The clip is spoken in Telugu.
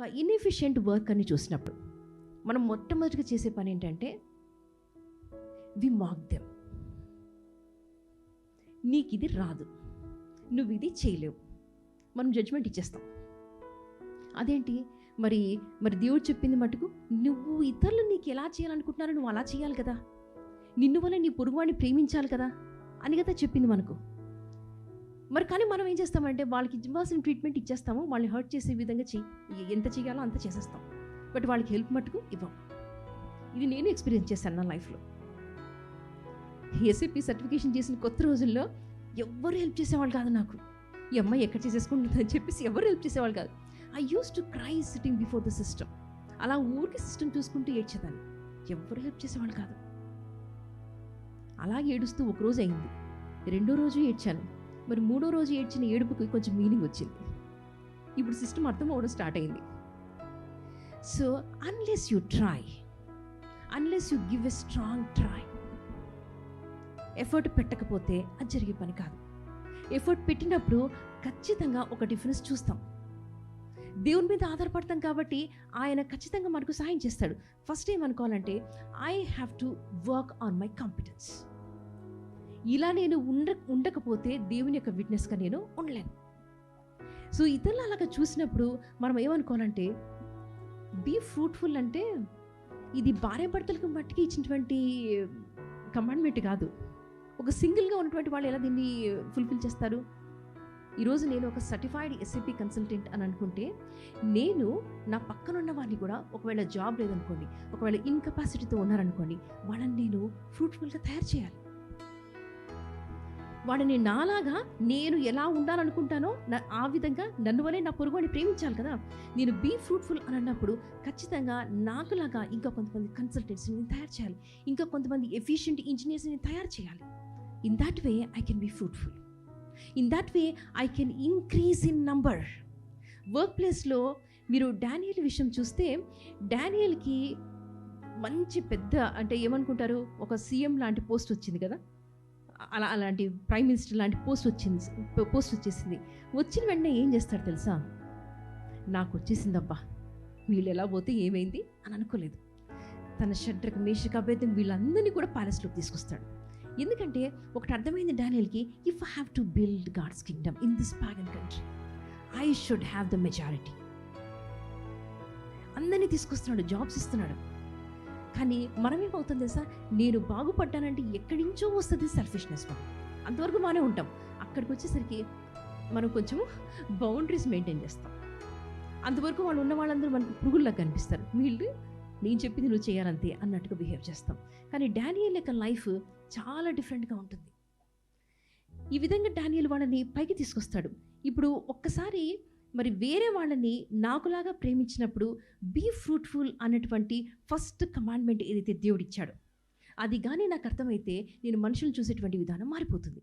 ఒక ఇన్ఎఫిషియంట్ వర్క్ అని చూసినప్పుడు మనం మొట్టమొదటిగా చేసే పని ఏంటంటే వి మాక్ దెమ్ నీకు ఇది రాదు. నువ్వు ఇది చేయలేవు. మనం జడ్జ్మెంట్ ఇచ్చేస్తాం. అదేంటి? మరి మరి దేవుడు చెప్పింది మటుకు నువ్వు ఇతరులు నీకు ఎలా చేయాలనుకుంటున్నారో నువ్వు అలా చేయాలి కదా. నిన్ను వల్ల నీ పొరుగువాడిని ప్రేమించాలి కదా. అని కదా చెప్పింది మనకు. మరి కానీ మనం ఏం చేస్తామంటే వాళ్ళకి ఇవ్వాల్సిన ట్రీట్మెంట్ ఇచ్చేస్తాము వాళ్ళని హర్ట్ చేసే విధంగా చెయ్యి ఎంత చేయాలో అంత చేసేస్తాం. బట్ వాళ్ళకి హెల్ప్ మట్టుకు ఇవ్వం. ఇది నేను ఎక్స్పీరియన్స్ చేశాను నా లైఫ్లో ఏసీపీ సర్టిఫికేషన్ చేసిన కొత్త రోజుల్లో ఎవ్వరు హెల్ప్ చేసేవాళ్ళు కాదు నాకు. ఈ అమ్మాయి ఎక్కడ చేసేసుకుంటుందని చెప్పేసి ఎవరు హెల్ప్ చేసేవాళ్ళు కాదు. I use to cry sitting before the system అలా ఊరికి సిస్టమ్ చూసుకుంటూ ఏడ్చేదాన్ని. ఎవ్వరు హెల్ప్ చేసేవాళ్ళు కాదు. అలాగే ఏడుస్తూ ఒక రోజు అయింది. రెండో రోజు ఏడ్చాను. మరి మూడో రోజు ఏడ్చిన ఏడుపుకి కొంచెం మీనింగ్ వచ్చింది. ఇప్పుడు సిస్టమ్ అర్థం అవడం స్టార్ట్ అయింది. So unless you try unless you give a strong try effort పెట్టకపోతే అది జరిగే పని కాదు. ఎఫర్ట్ పెట్టినప్పుడు ఖచ్చితంగా ఒక డిఫరెన్స్ చూస్తాం. దేవుని మీద ఆధారపడతాం కాబట్టి ఆయన ఖచ్చితంగా మనకు సహాయం చేస్తాడు. First ఏమనుకోవాలంటే I have to work on my competence ఇలా నేను ఉండ ఉండకపోతే దేవుని యొక్క విట్నెస్గా నేను ఉండలేను. సో ఇతరులు అలాగా చూసినప్పుడు మనం ఏమనుకోవాలంటే బీ ఫ్రూట్ఫుల్ అంటే ఇది భార్య భర్తలకు మట్టికి ఇచ్చినటువంటి కమాండ్మెంట్ కాదు. ఒక సింగిల్గా ఉన్నటువంటి వాళ్ళు ఎలా దీన్ని ఫుల్ఫిల్ చేస్తారు? ఈరోజు నేను ఒక సర్టిఫైడ్ ఎస్ఏపి కన్సల్టెంట్ అని అనుకుంటే నేను నా పక్కన ఉన్న వారిని కూడా ఒకవేళ జాబ్ లేదనుకోండి ఒకవేళ ఇన్కెపాసిటీతో ఉన్నారనుకోండి వాళ్ళని నేను ఫ్రూట్ఫుల్గా తయారు చేయాలి. వాడిని నాలాగా నేను ఎలా ఉండాలనుకుంటానో నా ఆ విధంగా నన్ను వలే నా పొరుగుని ప్రేమించాలి కదా. నేను బీ ఫ్రూట్ఫుల్ అని అన్నప్పుడు ఖచ్చితంగా నాకులాగా ఇంకా కొంతమంది కన్సల్టెంట్స్ని నేను తయారు చేయాలి. ఇంకా కొంతమంది ఎఫిషియెంట్ ఇంజనీర్స్ని తయారు చేయాలి. In that way I can be fruitful in that way I can increase in number work ప్లేస్లో మీరు డానియల్ విషయం చూస్తే డానియల్కి మంచి పెద్ద అంటే ఏమనుకుంటారు? ఒక సీఎం లాంటి పోస్ట్ వచ్చింది కదా. అలా అలాంటి ప్రైమ్ మినిస్టర్ లాంటి పోస్ట్ వచ్చింది పోస్ట్ వచ్చేసింది. వచ్చిన వెంటనే ఏం చేస్తాడు తెలుసా? నాకు వచ్చేసిందబ్బా వీళ్ళు ఎలా పోతే ఏమైంది అని అనుకోలేదు. తన షడ్రకు మేషక అభేదం వీళ్ళందరినీ కూడా ప్యాలెస్లోకి తీసుకొస్తాడు. ఎందుకంటే ఒకటి అర్థమైంది డానియల్కి if I have to build God's kingdom in this pagan country I should have the majority అందరినీ తీసుకొస్తున్నాడు జాబ్స్ ఇస్తున్నాడు. కానీ మనం ఏమవుతుంది తెలుసా? నేను బాగుపడ్డానంటే ఎక్కడి నుంచో వస్తుంది సెల్ఫిష్నెస్ మనం అంతవరకు బాగానే ఉంటాం. అక్కడికి వచ్చేసరికి మనం కొంచెం బౌండరీస్ మెయింటైన్ చేస్తాం. అంతవరకు వాళ్ళు ఉన్న వాళ్ళందరూ మనకు పురుగుల్లా కనిపిస్తారు. వీళ్ళు నేను చెప్పింది నువ్వు చేయాలంతే అన్నట్టుగా బిహేవ్ చేస్తాం. కానీ డానియల్ యొక్క లైఫ్ చాలా డిఫరెంట్గా ఉంటుంది. ఈ విధంగా డానియల్ వాళ్ళని పైకి తీసుకొస్తాడు. ఇప్పుడు ఒక్కసారి మరి వేరే వాళ్ళని నాకులాగా ప్రేమించినప్పుడు బీ ఫ్రూట్ఫుల్ అన్నటువంటి ఫస్ట్ కమాండ్మెంట్ ఏదైతే దేవుడిచ్చాడో అది కానీ నాకు అర్థమైతే నేను మనుషులు చూసేటువంటి విధానం మారిపోతుంది.